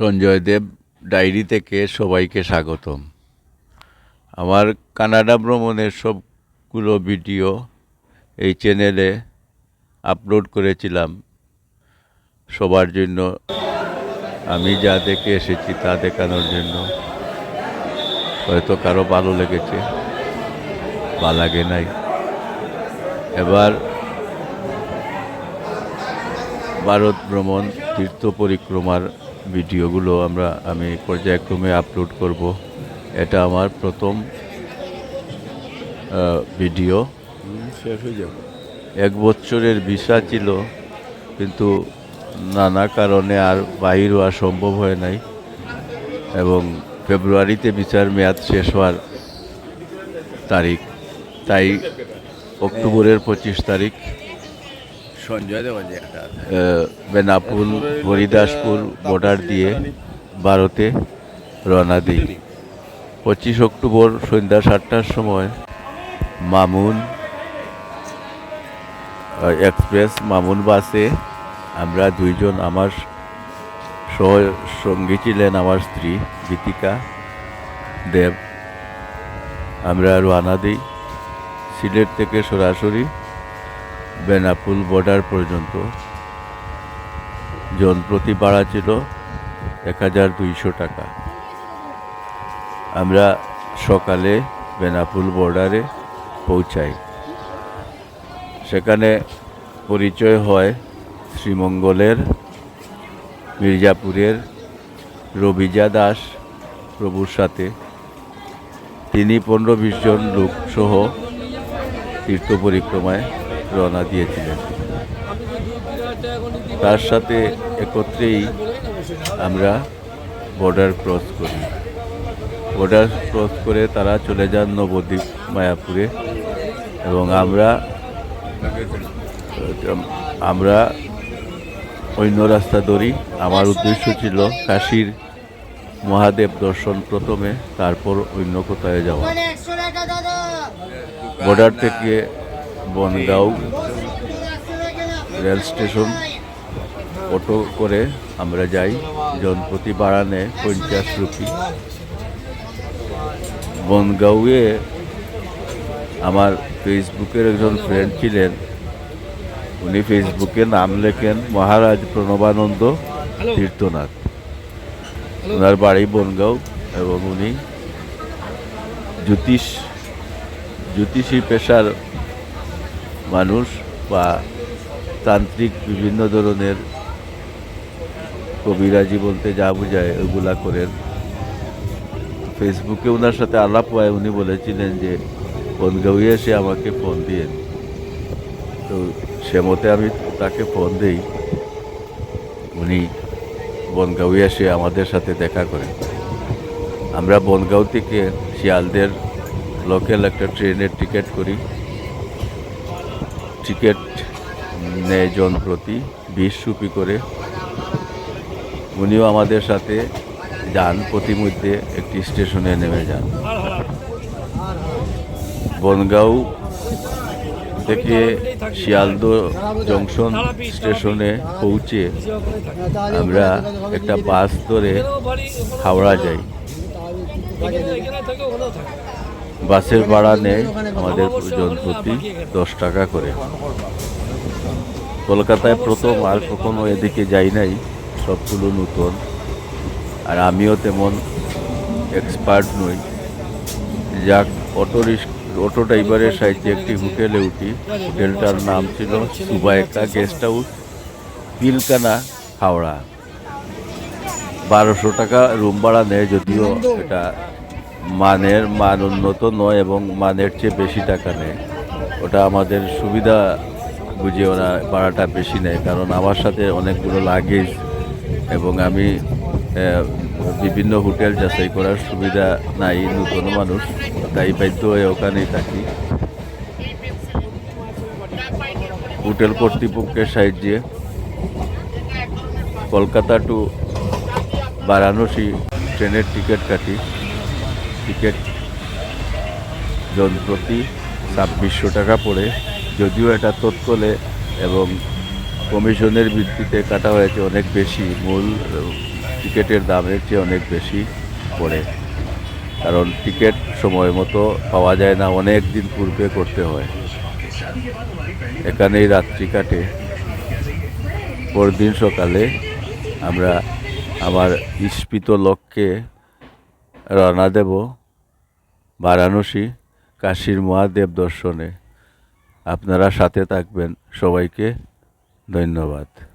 সঞ্জয় দেব diary থেকে সবাইকে স্বাগতম। আমার কানাডা ভ্রমণের সবগুলো ভিডিও এই চ্যানেলে আপলোড করেছিলাম। সবার জন্য আমি যা দেখে এসেছি তা দেখানোর জন্য। হয়তো কারও ভালো লেগেছে, বা লাগে নাই। এবার ভারত ভ্রমণ তীর্থ পরিক্রমার ভিডিওগুলো আমরা আমি পর্যায়ক্রমে আপলোড করব। এটা আমার প্রথম ভিডিও শেষ হয়ে যাবে। এক বছরের ভিসা ছিল কিন্তু নানা কারণে আর বাহির হওয়া সম্ভব হয় নাই এবং ফেব্রুয়ারিতে বিচার মেয়াদ শেষ হওয়ার তারিখ তাই অক্টোবরের পঁচিশ তারিখ সঞ্জয় দেওয়া যায় একটা আহ, বেনাপুল হরিদাসপুর বর্ডার দিয়ে ভারতে রওনা দিই। পঁচিশ অক্টোবর সন্ধ্যা সাতটার সময় মামুন এক্সপ্রেস মামুন বাসে আমরা দুইজন, আমার সহ, সঙ্গী ছিলেন আমার স্ত্রী গীতিকা দেব। আমরা রওনা দিই সিলেট থেকে সরাসরি বেনাপুল বর্ডার পর্যন্ত। জনপ্রতি ভাড়া ছিল এক হাজার দুইশো টাকা। আমরা সকালে বেনাপুল বর্ডারে পৌঁছাই। সেখানে পরিচয় হয় শ্রীমঙ্গলের, মির্জাপুরের রবিজা দাস প্রভুর সাথে। তিনি পনেরো বিশ জন লোকসহ তীর্থ পরিক্রমায় রওনা দিয়েছিলেন। তার সাথে একত্রেই আমরা বর্ডার ক্রস করি। বর্ডার ক্রস করে তারা চলে যান নবদ্বীপ মায়াপুরে এবং আমরা আমরা অন্য রাস্তা ধরি। আমার উদ্দেশ্য ছিল কাশীর মহাদেব দর্শন প্রথমে, তারপর অন্য কোথায় যাওয়া। বর্ডার থেকে বনগাঁও রেল স্টেশন। অটো করে আমরা যাই জনপ্রতি ভাড়া নেয় পঞ্চাশ রুপি। বনগাঁওয়ে আমার ফেসবুকের একজন ফ্রেন্ড ছিলেন। উনি ফেসবুকে নাম লেখেন মহারাজ প্রণবানন্দ তীর্থনাথ। ওনার বাড়ি বনগাঁও এবং উনি জ্যোতিষ জ্যোতিষী পেশার মানুষ বা তান্ত্রিক বিভিন্ন ধরনের কবিরাজি বলতে যা বোঝায়, ওগুলা করেন। ফেসবুকে ওনার সাথে আলাপ হয়, উনি বলেছিলেন যে বনগাঁওয়ে এসে আমাকে ফোন দিয়েন তো সে মতে আমি তাকে ফোন দিই। উনি বনগাঁওয়ে এসে আমাদের সাথে দেখা করেন আমরা বনগাঁও থেকে শিয়ালদের লোকাল একটা ট্রেনের টিকিট করি। টিকিট নেয় জন প্রতি বিশ রুপি করে। উনিও আমাদের সাথে যান, প্রতিমধ্যে একটি স্টেশনে নেমে যান। বনগাঁও থেকে শিয়ালদো জংশন স্টেশনে পৌঁছে আমরা একটা বাস ধরে হাওড়া যাই। বাসের ভাড়া নেয় আমাদের জন প্রতি দশ টাকা করে। কলকাতায় প্রথম আর কখনো এদিকে যাই নাই, সবগুলো নতুন। আর আমিও তেমন এক্সপার্ট নই। যাক, অটো অটো ড্রাইভারের সাহায্যে একটি হোটেলে উঠি। হোটেলটার নাম ছিল সুবাইকা গেস্ট হাউস, পিলকানা, হাওড়া। বারোশো টাকা রুম ভাড়া নেয় যদিও এটা মানের মান উন্নত নয় এবং মানের চেয়ে বেশি টাকা নেয়। ওটা আমাদের সুবিধা বুঝে ওরা ভাড়াটা বেশি নেয়, কারণ আমার সাথে অনেকগুলো লাগেজ এবং আমি বিভিন্ন হোটেল যাচাই করার সুবিধা নাই নতুন মানুষ, তাই বাধ্য হয়ে ওখানেই থাকি। হোটেল কর্তৃপক্ষের সাহায্যে কলকাতা টু বারাণসী ট্রেনের টিকিট কাটি। টিকিট জন প্রতি ছাব্বিশশো টাকা পড়ে। যদিও এটা তৎকলে এবং কমিশনের ভিত্তিতে কাটা হয়েছে অনেক বেশি, মূল টিকিটের দামের চেয়ে অনেক বেশি পড়ে। কারণ টিকিট সময় মতো পাওয়া যায় না, অনেক দিন পূর্বে করতে হয়। এখানেই রাত্রি কাটে। পরদিন সকালে আমরা আমার ইস্পিত লক্ষ্যে রওনা দেব। বারাণসী কাশীর মহাদেব দর্শনে আপনারা সাথে থাকবেন। সবাইকে ধন্যবাদ।